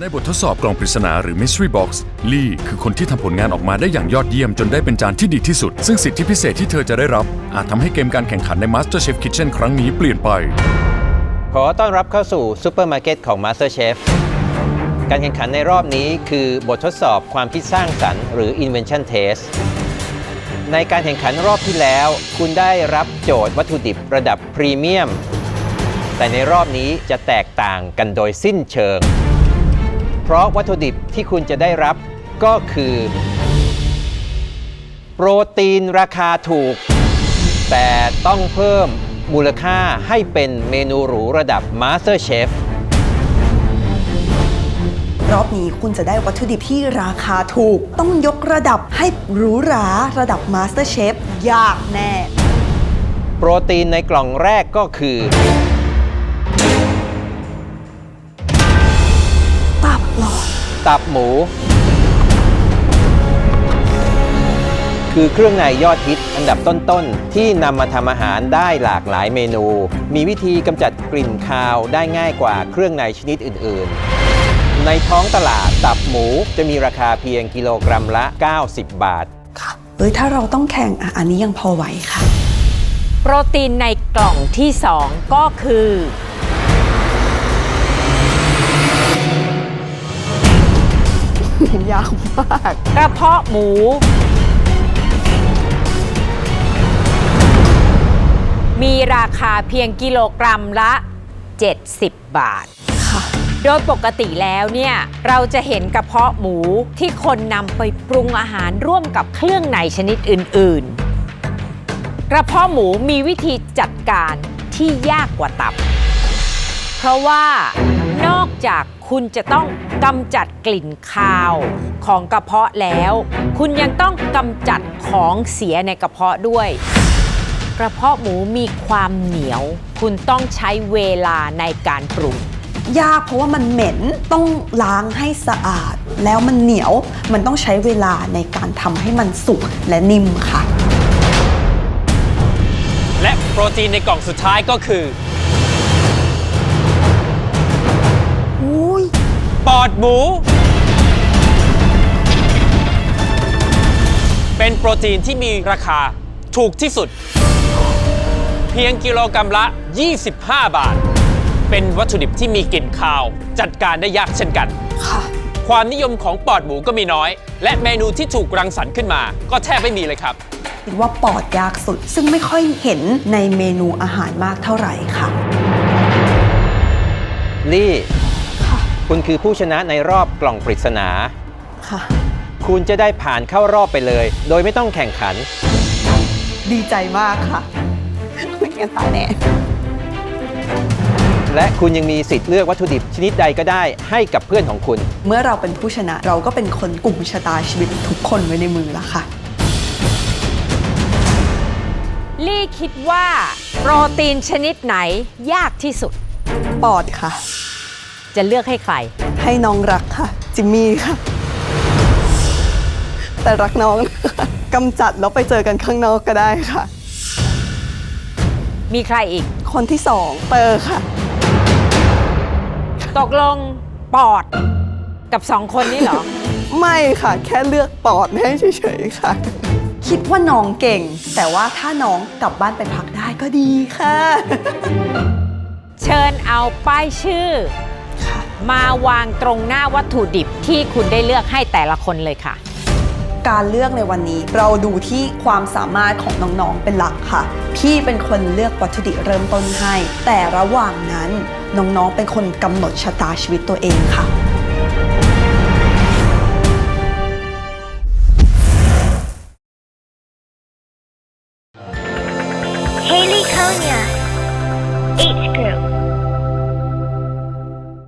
ในบททดสอบกล่องปริศนาหรือ Mystery Box ลี่คือคนที่ทำผลงานออกมาได้อย่างยอดเยี่ยมจนได้เป็นจานที่ดีที่สุด ซึ่งสิทธิพิเศษที่เธอจะได้รับ อาจทำให้เกมการแข่งขันใน MasterChef Kitchen ครั้งนี้เปลี่ยนไป ขอต้อนรับเข้าสู่ซูเปอร์มาร์เก็ตของ MasterChef การแข่งขันในรอบนี้คือบททดสอบความคิดสร้างสรรค์หรือ Invention Test ในการแข่งขันรอบที่แล้ว คุณได้รับโจทย์วัตถุดิบระดับพรีเมียม แต่ในรอบนี้จะแตกต่างกันโดยสิ้นเชิง เพราะวัตถุดิบที่คุณจะได้รับก็คือ โปรตีนราคาถูก แต่ต้องเพิ่มมูลค่าให้เป็นเมนูหรูระดับ Master Chef รอบนี้คุณจะได้วัตถุดิบที่ราคาถูก ต้องยกระดับให้หรูหราระดับ Master Chef ยากแน่ โปรตีนในกล่องแรกก็คือ ตับหรอตับหมู คือเครื่องในยอดฮิตอันดับต้นๆ ที่นำมาทำอาหารได้หลากหลายเมนู มีวิธีกำจัดกลิ่นคาวได้ง่ายกว่าเครื่องในชนิดอื่น ๆ ในท้องตลาดตับหมูจะมีราคาเพียงกิโลกรัมละ 90 บาท ค่ะเอ้ยถ้าเราต้องแข่งอะอันนี้ยังพอไหวค่ะ โปรตีนในกล่องที่ 2 ก็คือ ยากมาก กระเพาะหมู มีราคาเพียงกิโลกรัมละ 70 บาท ค่ะ โดยปกติแล้วเนี่ย เราจะเห็นกระเพาะหมูที่คนนำไปปรุงอาหารร่วมกับเครื่องในชนิดอื่น ๆ กระเพาะหมูมีวิธีจัดการที่ยากกว่าตับ เพราะว่า นอกจากคุณจะต้องกำจัดกลิ่นคาวของกระเพาะแล้ว คุณยังต้องกำจัดของเสียในกระเพาะด้วย กระเพาะหมูมีความเหนียว คุณต้องใช้เวลาในการปรุงยากเพราะว่ามันเหม็นต้องล้างให้สะอาด แล้วมันเหนียวมันต้องใช้เวลาในการทำให้มันสุกและนิ่มค่ะ และโปรตีนในกล่องสุดท้ายก็คือ อุ้ยปอดหมู เป็นโปรตีนที่มีราคาถูกที่สุด เพียงกิโลกรรัมละ 25 บาท เป็นวัตถุดิบที่มีกลิ่นคาว จัดการได้ยากเช่นกัน ค่ะ ความนิยมของปอดหมูก็มีน้อย และเมนูที่ถูกรังสรรค์ขึ้นมา ก็แทบไม่มีเลยครับ คิดว่าปอดยากสุด ซึ่งไม่ค่อยเห็นในเมนูอาหารมากเท่าไหร่ค่ะ ลี่ ค่ะคุณคือผู้ชนะในรอบกล่องปริศนา ค่ะ คุณจะได้ผ่านเข้ารอบไปเลย โดยไม่ต้องแข่งขัน ดีใจมากค่ะไม่งั้นตายแน่ และคุณยังมีสิทธิ์เลือกวัตถุดิบชนิดใดก็ได้ให้กับเพื่อนของคุณ เมื่อเราเป็นผู้ชนะเราก็เป็นคนกลุ่มชะตาชีวิตทุกคนไว้ในมือแล้วค่ะ ลี่คิดว่า โปรตีนชนิดไหนยากที่สุด ปอดค่ะ จะเลือกให้ใคร ให้น้องรักค่ะ จิมมี่ค่ะ แต่รักน้องนะคะกำจัดแล้วไปเจอกันข้างนอกก็ได้ค่ะ มีใครอีก คนที่สองเปอร์ค่ะ ตกลงปอด กับสองคนนี้เหรอ ไม่ค่ะ แค่เลือกปอดให้เฉยๆค่ะ คิดว่าน้องเก่ง แต่ว่าถ้าน้องกลับบ้านไปพักได้ก็ดีค่ะ เชิญเอาป้ายชื่อค่ะ มาวางตรงหน้าวัตถุดิบที่คุณได้เลือกให้แต่ละคนเลยค่ะ การเลือกในวันนี้เราดูที่ความสามารถของน้องๆเป็นหลักค่ะ พี่เป็นคนเลือกวัตถุดิบเริ่มต้นให้ แต่ระหว่างนั้นน้องๆเป็นคนกำหนดชะตาชีวิตตัวเองค่ะ